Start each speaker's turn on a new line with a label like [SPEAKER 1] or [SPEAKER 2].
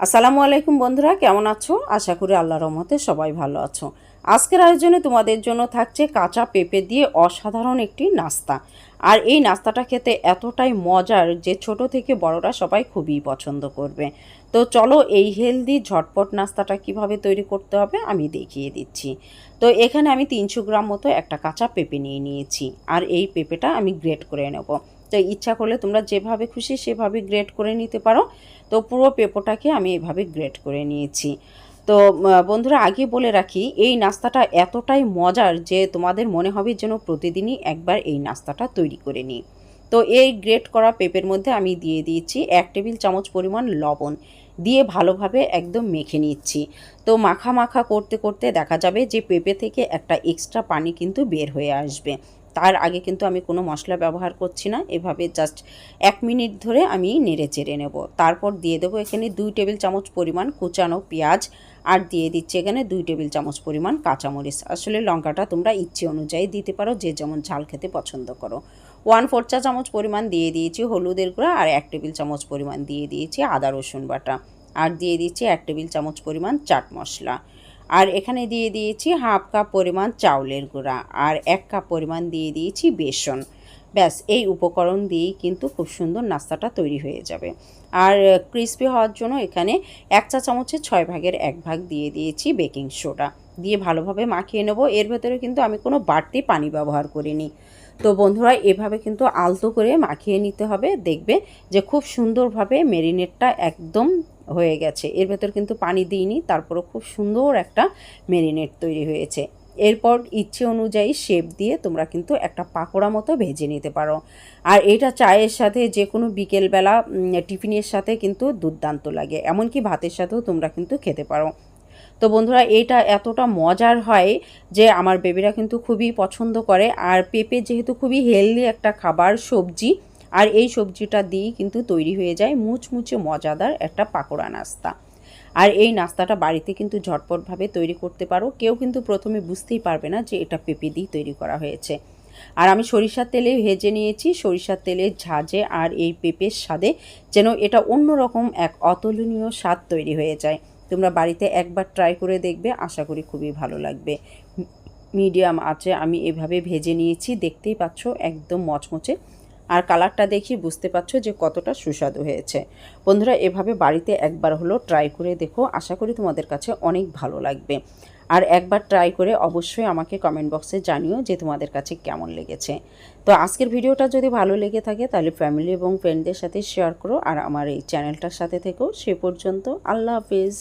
[SPEAKER 1] আসসালামু আলাইকুম বন্ধুরা, কেমন আছো? আশা করি আল্লাহর রহমতে সবাই ভালো আছো। আজকের আয়োজনে তোমাদের জন্য থাকছে কাঁচা পেঁপে দিয়ে অসাধারণ একটি নাস্তা। আর এই নাস্তাটা খেতে এতটাই মজার যে ছোট থেকে বড়রা সবাই খুবই পছন্দ করবে। তো চলো এই হেলদি ঝটপট নাস্তাটা কীভাবে তৈরি করতে হবে আমি দেখিয়ে দিচ্ছি। তো এখানে আমি তিনশো গ্রাম মতো একটা কাঁচা পেঁপে নিয়ে নিয়েছি। আর এই পেঁপেটা আমি গ্রেট করে নেব। তো ইচ্ছা করলে তোমরা যেভাবে খুশি সেভাবে গ্রেড করে নিতে পারো। তো পুরো পেঁপোটাকে আমি এভাবে গ্রেড করে নিয়েছি। তো বন্ধুরা আগে বলে রাখি, এই নাস্তাটা এতটাই মজার যে তোমাদের মনে হবে যেন প্রতিদিনই একবার এই নাস্তাটা তৈরি করে নিই। তো এই গ্রেট করা পেঁপের মধ্যে আমি দিয়ে দিয়েছি এক টেবিল চামচ পরিমাণ লবণ দিয়ে ভালোভাবে একদম মেখে নিচ্ছি। তো মাখা মাখা করতে করতে দেখা যাবে যে পেঁপে থেকে একটা এক্সট্রা পানি কিন্তু বের হয়ে আসবে। তার আগে কিন্তু আমি কোনো মশলা ব্যবহার করছি না। এভাবে জাস্ট এক মিনিট ধরে আমি নেড়ে চেড়ে নেব। তারপর দিয়ে দেবো এখানে দুই টেবিল চামচ পরিমাণ কুচানো পেঁয়াজ আর দিয়ে দিচ্ছি এখানে দুই টেবিল চামচ পরিমাণ কাঁচামরিচ। আসলে লঙ্কাটা তোমরা ইচ্ছে অনুযায়ী দিতে পারো, যে যেমন ঝাল খেতে পছন্দ করো। ওয়ান ফোর চা চামচ পরিমাণ দিয়ে দিয়েছি হলুদের গুঁড়া আর এক টেবিল চামচ পরিমাণ দিয়ে দিয়েছি আদা রসুন বাটা। আর দিয়ে দিচ্ছি এক টেবিল চামচ পরিমাণ চাট মশলা। আর এখানে দিয়ে দিয়েছি হাফ কাপ পরিমাণ চাউলের গুঁড়া আর এক কাপ পরিমাণ দিয়ে দিয়েছি বেসন। ব্যাস, এই উপকরণ দিয়েই কিন্তু খুব সুন্দর নাস্তাটা তৈরি হয়ে যাবে। আর ক্রিস্পি হওয়ার জন্য এখানে এক চা চামচের ছয় ভাগের এক ভাগ দিয়ে দিয়েছি বেকিং সোডা দিয়ে ভালোভাবে মাখিয়ে নেব। এর ভেতরে কিন্তু আমি কোনো বাড়তি পানি ব্যবহার করিনি। তো বন্ধুরা, এভাবে কিন্তু আলতো করে মাখিয়ে নিতে হবে। দেখবে যে খুব সুন্দরভাবে মেরিনেটটা একদম হয়ে গেছে। এর ভেতর কিন্তু পানি দিইনি, তারপরও খুব সুন্দর একটা মেরিনেট তৈরি হয়েছে। এরপর ইচ্ছে অনুযায়ী শেপ দিয়ে তোমরা কিন্তু একটা পাকোড়া মতো ভেজে নিতে পারো। আর এটা চায়ের সাথে যে কোনো বিকেলবেলা টিফিনের সাথে কিন্তু দুর্দান্ত লাগে। এমনকি ভাতের সাথেও তোমরা কিন্তু খেতে পারো। তো বন্ধুরা, এটা এতটা মজার হয় যে আমার বেবিরা কিন্তু খুবই পছন্দ করে। আর পেঁপে যেহেতু খুবই হেলদি একটা খাবার, সবজি আর এই সবজিটা দিয়েই কিন্তু তৈরি হয়ে যায় মুচমুচে মজাদার একটা পাকোড়া নাস্তা। আর এই নাস্তাটা বাড়িতে কিন্তু ঝটপটভাবে তৈরি করতে পারো। কেউ কিন্তু প্রথমে বুঝতেই পারবে না যে এটা পেঁপে দিয়ে তৈরি করা হয়েছে। আর আমি সরিষার তেলে ভেজে নিয়েছি। সরিষার তেলের ঝাঁজে আর এই পেঁপের স্বাদে যেন এটা অন্যরকম এক অতুলনীয় স্বাদ তৈরি হয়ে যায়। তোমরা বাড়িতে একবার ট্রাই করে দেখবে, আশা করি খুবই ভালো লাগবে। মিডিয়াম আছে আমি এভাবে ভেজে নিয়েছি, দেখতেই পাচ্ছ একদম মচমচে আর কালারটা দেখি বুঝতে পারছ যে কতটা সুস্বাদু হয়েছে। বন্ধুরা, এভাবে বাড়িতে একবার হলো ট্রাই করে দেখো, আশা করি তোমাদের কাছে অনেক ভালো লাগবে। আর একবার ট্রাই করে অবশ্যই আমাকে কমেন্ট বক্সে জানিও যে তোমাদের কাছে কেমন লেগেছে। তো আজকের ভিডিওটা যদি ভালো লেগে থাকে, তাহলে ফ্যামিলি এবং ফ্রেন্ডদের সাথে শেয়ার করো, আর আমার এই চ্যানেলটার সাথে থেকেও সে পর্যন্ত আল্লাহ হাফিজ।